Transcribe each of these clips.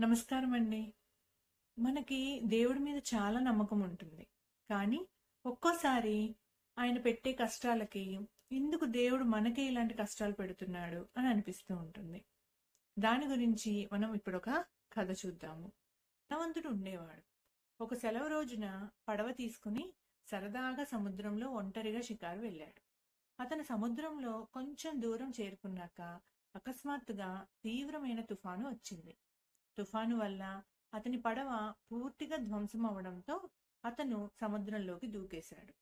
నమస్కారం అండి మనకి దేవుడి మీద చాలా నమ్మకం ఉంటుంది. కానీ ఒక్కోసారి ఆయన పెట్టే కష్టాలకి ఎందుకు దేవుడు మనకే ఇలాంటి కష్టాలు పెడుతున్నాడు అని అనిపిస్తూ ఉంటుంది. దాని గురించి మనం ఇప్పుడు ఒక కథ చూద్దాము. ధనవంతుడు ఉండేవాడు. ఒక సెలవు రోజున పడవ తీసుకుని సరదాగా సముద్రంలో ఒంటరిగా షికారు వెళ్ళాడు. అతను సముద్రంలో కొంచెం దూరం చేరుకున్నాక అకస్మాత్తుగా తీవ్రమైన తుఫాను వచ్చింది. తుఫాను వల్ల అతని పడవ పూర్తిగా ధ్వంసం అవడంతో అతను సముద్రంలోకి దూకేశాడు.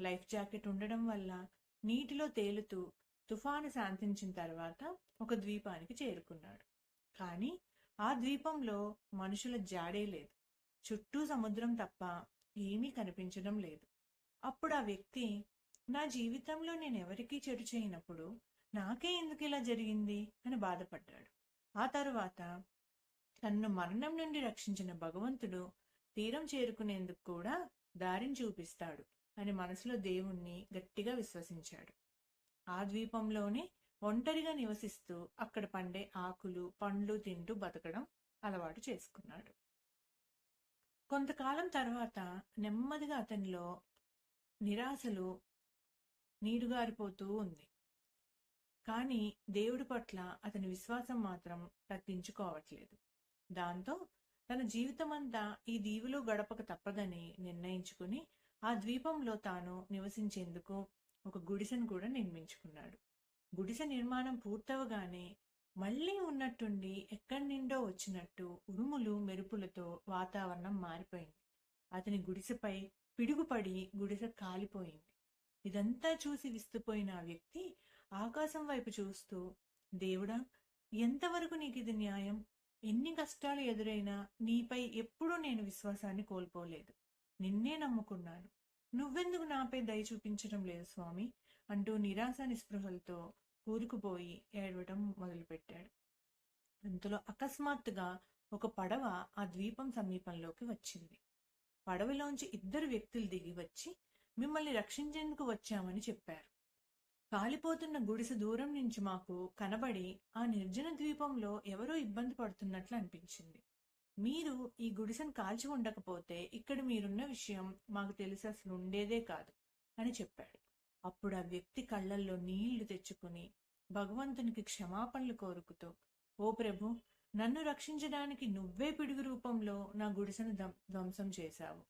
లైఫ్ జాకెట్ ఉండడం వల్ల నీటిలో తేలుతూ తుఫాను శాంతించిన తర్వాత ఒక ద్వీపానికి చేరుకున్నాడు. కానీ ఆ ద్వీపంలో మనుషుల జాడే లేదు. చుట్టూ సముద్రం తప్ప ఏమీ కనిపించడం లేదు. అప్పుడు ఆ వ్యక్తి నా జీవితంలో నేను ఎవరికీ చెడు చేయనప్పుడు నాకే ఎందుకు ఇలా జరిగింది? అని బాధపడ్డాడు. ఆ తరువాత తన్ను మరణం నుండి రక్షించిన భగవంతుడు తీరం చేరుకునేందుకు కూడా దారిని చూపిస్తాడు. అని మనసులో దేవుణ్ణి గట్టిగా విశ్వసించాడు. ఆ ద్వీపంలోనే ఒంటరిగా నివసిస్తూ అక్కడ పండే ఆకులు పండ్లు తింటూ బతకడం అలవాటు చేసుకున్నాడు. కొంతకాలం తర్వాత నెమ్మదిగా అతనిలో నిరాశలు నీరుగారిపోతూ ఉంది. కానీ దేవుడి పట్ల అతని విశ్వాసం మాత్రం తగ్గించుకోవట్లేదు. దాంతో తన జీవితమంతా ఈ దీవిలో గడపక తప్పదని నిర్ణయించుకుని ఆ ద్వీపంలో తాను నివసించేందుకు ఒక గుడిసెను కూడా నిర్మించుకున్నాడు. గుడిసె నిర్మాణం పూర్తవగానే మళ్ళీ ఉన్నట్టుండి ఎక్కడి నిండో వచ్చినట్టు ఉరుములు మెరుపులతో వాతావరణం మారిపోయింది. అతని గుడిసెపై పిడుగుపడి గుడిసె కాలిపోయింది. ఇదంతా చూసి విస్తుపోయిన ఆ వ్యక్తి ఆకాశం వైపు చూస్తూ దేవుడా ఎంతవరకు నీకు ఇది న్యాయం? ఎన్ని కష్టాలు ఎదురైనా నీపై ఎప్పుడూ నేను విశ్వాసాన్ని కోల్పోలేదు. నిన్నే నమ్ముకున్నాను. నువ్వెందుకు నాపై దయ చూపించడం లేదు స్వామి? అంటూ నిరాశ నిస్పృహలతో కూరుకుపోయి ఏడవటం మొదలుపెట్టాడు. అంతలో అకస్మాత్తుగా ఒక పడవ ఆ ద్వీపం సమీపంలోకి వచ్చింది. పడవలోంచి ఇద్దరు వ్యక్తులు దిగి వచ్చి మిమ్మల్ని రక్షించేందుకు వచ్చామని చెప్పారు. కాలిపోతున్న గుడిసె దూరం నుంచి మాకు కనబడి ఆ నిర్జన ద్వీపంలో ఎవరో ఇబ్బంది పడుతున్నట్లు అనిపించింది. మీరు ఈ గుడిసెను కాల్చి ఉండకపోతే ఇక్కడ మీరున్న విషయం మాకు తెలిసి అసలు ఉండేదే కాదు అని చెప్పాడు. అప్పుడు ఆ వ్యక్తి కళ్ళల్లో నీళ్ళు తెచ్చుకుని భగవంతునికి క్షమాపణలు కోరుకుతూ ఓ ప్రభు నన్ను రక్షించడానికి నువ్వే పిడుగు రూపంలో నా గుడిసెను ధ్వంసం చేశావు.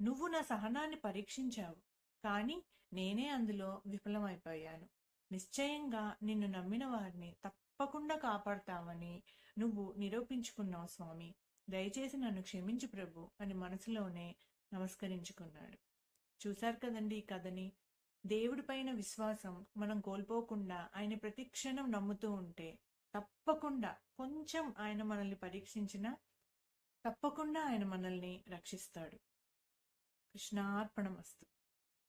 నువ్వు నా సహనాన్ని పరీక్షించావు. కానీ నేనే అందులో విఫలమైపోయాను. నిశ్చయంగా నిన్ను నమ్మిన వారిని తప్పకుండా కాపాడతామని నువ్వు నిరూపించుకున్నావు స్వామి. దయచేసి నన్ను క్షమించు ప్రభు అని మనసులోనే నమస్కరించుకున్నాడు. చూశారు కదండి ఈ కథని? దేవుడిపైన విశ్వాసం మనం కోల్పోకుండా ఆయన ప్రతి క్షణం నమ్ముతూ ఉంటే తప్పకుండా కొంచెం ఆయన మనల్ని పరీక్షించినా తప్పకుండా ఆయన మనల్ని రక్షిస్తాడు. కృష్ణార్పణమస్తు.